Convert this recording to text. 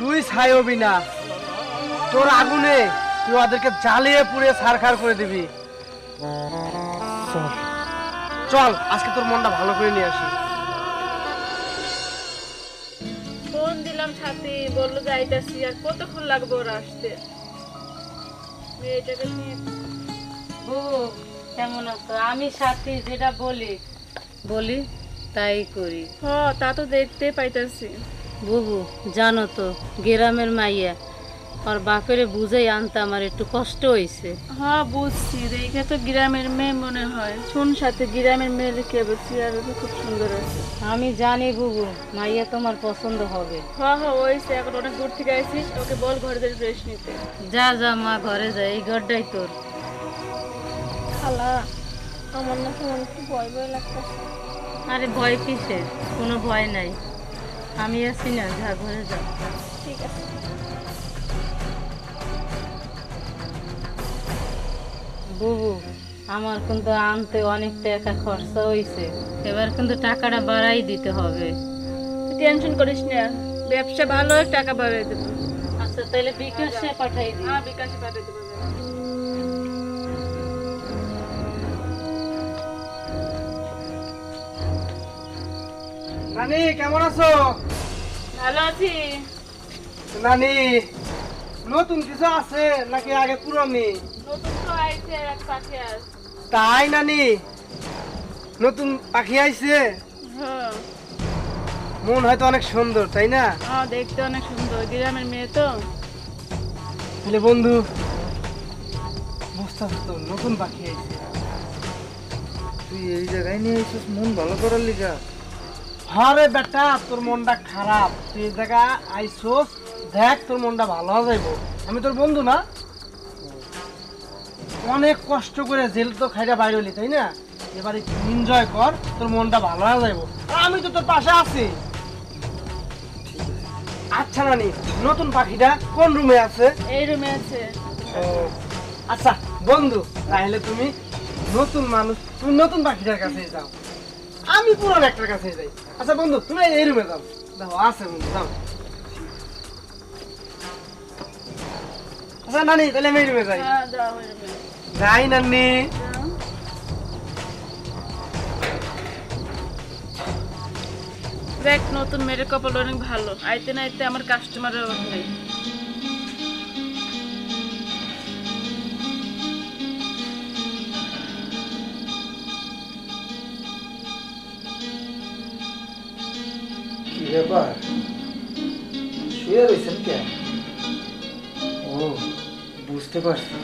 তুই ছাই হবি না। তোর আগুনে তুই ওদেরকে জ্বালিয়ে পুড়ে ছারখার করে দিবি। চল। আজকে তোর মনটা ভালো করে নিয়ে আসি। ফোন দিলাম সাথে বলল যাইতাছি আর কতক্ষণ লাগবে ওরা আসতে? মেয়েটাকে নিয়ে। বুবু কেমন আছো? আমি সাথী যেটা বলি বলি তাই করি। হ তা তো দেখতে পাইতাছি। বুবু জানো তো গ্রামের মাইয়া। আর বাপেরে বুঝাই আনতে আমার একটু কষ্ট হয়েছে হ্যাঁ বুঝছি। দেখে তো গ্রামের মেয়ে মনে হয়। শুন সাথে গ্রামের মেয়ে কে বলছি আর খুব সুন্দর আছে। আমি জানি বুবু মাইয়া তোমার পছন্দ হবে। হ্যাঁ হ্যাঁ ওইসে এখন অনেক দূর থেকে আইসিস ওকে বল ঘরে থেকে ড্রেস নিতে। যা যা মা ঘরে যা এই ঘরটাই তোর। খালা আমার না কেমন একটু ভয় ভয় লাগতেছে। আরে ভয় কিসে কোনো ভয় নাই। আমি আছি না যা ঘরে যা। ঠিক আছে। বুবু আমার কিন্তু আনতে অনেক টাকা খরচা হয়েছে এবার কিন্তু টাকাটা বাড়াই দিতে হবে। টেনশন করিস না ব্যবসা ভালো টাকা বাড়াই দেবো। আচ্ছা তাহলে বিকাশে পাঠাই দিই। হ্যাঁ বিকাশে পাঠিয়ে দেবো। নানি কেমন আছো? ভালো আছি। নানি নতুন কিছু আছে নাকি আগে পুরনি? নতুন তো আইছে এক পাখি আর তাই নানি? নতুন পাখি আইছে? হ্যাঁ। মন হয়তো অনেক সুন্দর তাই না? হ্যাঁ দেখতে অনেক সুন্দর গ্রামের মেয়ে তো। তাহলে বন্ধু বুঝতে তো নতুন পাখি আইছে। তুই এই জায়গায় নিয়ে এসেছিস মন ভালো করার লিগা। আরে বেটা তোর মনটা খারাপ। তুই জায়গা আইসোস দেখ তোর মনটা ভালো হয়ে যাইব। আমি তোর বন্ধু না? অনেক কষ্ট করে জেল তো খাইটা বাইরে হলি তাই না? এবার এনজয় কর তোর মনটা ভালো হয়ে যাইব। আমি তো তোর পাশে আছি। আচ্ছা নানি নতুন পাখিটা কোন রুমে আছে? এই রুমে আছে। ও আচ্ছা বন্ধু তাহলে তুমি নতুন মানুষ তুমি নতুন পাখিটার কাছে যাও। আমি পুরান একটার কাছে যাই। আচ্ছা বন্ধু তুমি এই রুমে যাও। যাও আছে বন্ধু যাও। আচ্ছা নানি তাহলে আমি এই রুমে যাই। হ্যাঁ যাই নানি। দেখ নতুন মেয়ের কপাল অনেক ভালো। আইতে না আইতে আমার কাস্টমারের অভাব নেই। ব্যাপার শুয়ে রয়েছেন কেন ও বুঝতে পারছি